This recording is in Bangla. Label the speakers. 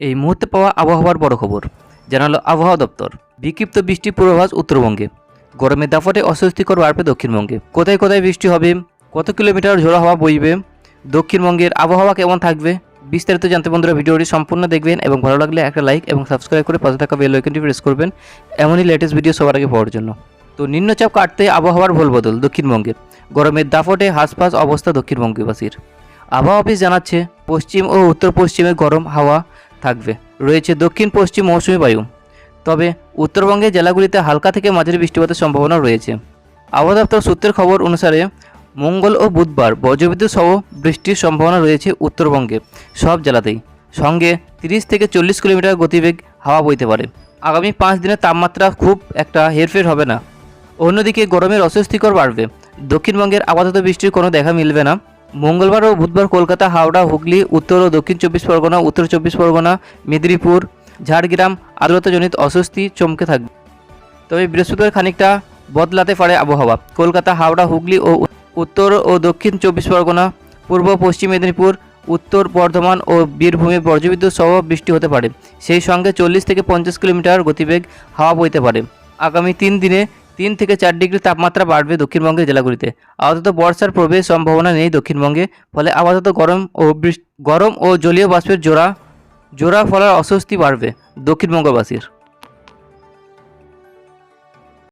Speaker 1: এই মুহূর্তে পাওয়া আবহাওয়ার বড় খবর। জানালো আবহাওয়া দপ্তর। বিক্ষিপ্ত বৃষ্টি পূর্বাভাস উত্তরবঙ্গে। গরমের দাপটে অস্বস্তিকর বাড়বে দক্ষিণবঙ্গে। কোথায় কোথায় বৃষ্টি হবে? কত কিলোমিটার ঝোড়ো হাওয়া বইবে? দক্ষিণবঙ্গের আবহাওয়া কেমন থাকবে? বিস্তারিত জানতে বন্ধুরা ভিডিওটি সম্পূর্ণ দেখবেন এবং ভালো লাগলে একটা লাইক এবং সাবস্ক্রাইব করে পাশে থাকা বেল আইকনটি প্রেস করবেন। এমনই লেটেস্ট ভিডিও সবার আগে পাওয়ার জন্য। তো নিম্নচাপ কাটতে আবহাওয়ার ভুল বদল দক্ষিণবঙ্গে গরমের দাপটে হাসপাস অবস্থা দক্ষিণবঙ্গবাসীর। আবহাওয়া অফিস জানাচ্ছে, পশ্চিম ও উত্তর পশ্চিমে গরম হাওয়া। থাকবে। রয়েছে দক্ষিণ পশ্চিম মৌসুমী বায়ু। তবে উত্তরবঙ্গের জেলাগুলিতে হালকা থেকে মাঝারি বৃষ্টিপাতের সম্ভাবনা রয়েছে। আবহাওয়া দপ্তর সূত্রের খবর অনুসারে মঙ্গল ও বুধবার বজ্রবিদ্যুৎ সহ বৃষ্টির সম্ভাবনা রয়েছে উত্তরবঙ্গে, সব জেলাতেই। সঙ্গে তিরিশ থেকে চল্লিশ কিলোমিটার গতিবেগ হাওয়া বইতে পারে। আগামী পাঁচ দিনের তাপমাত্রা খুব একটা হেরফের হবে না। অন্যদিকে গরমের অস্বস্তিকর বাড়বে। দক্ষিণবঙ্গের আপাতত বৃষ্টির কোনো দেখা মিলবে না। মঙ্গলবার ও বুধবার কলকাতা, হাওড়া, হুগলি, উত্তর ও দক্ষিণ চব্বিশ পরগনা, উত্তর চব্বিশ পরগনা, মেদিনীপুর, ঝাড়গ্রাম আর্দ্রতাজনিত অস্বস্তি চমকে থাকবে তবে বৃহস্পতিবার খানিকটা বদলাতে পারে আবহাওয়া। কলকাতা, হাওড়া, হুগলি ও উত্তর ও দক্ষিণ চব্বিশ পরগনা, পূর্ব পশ্চিম মেদিনীপুর, উত্তর বর্ধমান ও বীরভূমে বজ্রবিদ্যুৎ সহ বৃষ্টি হতে পারে। সেই সঙ্গে চল্লিশ থেকে পঞ্চাশ কিলোমিটার গতিবেগ হাওয়া বইতে পারে। আগামী তিন দিনে তিন থেকে চার ডিগ্রি তাপমাত্রা বাড়বে দক্ষিণবঙ্গের জেলাগুলিতে। আপাতত বর্ষার প্রবেশ সম্ভাবনা নেই দক্ষিণবঙ্গে, ফলে আপাতত গরম ও গরম ও জলীয় বাষ্পের জোড়া জোড়া ফলার অস্বস্তি বাড়বে দক্ষিণবঙ্গবাসীর।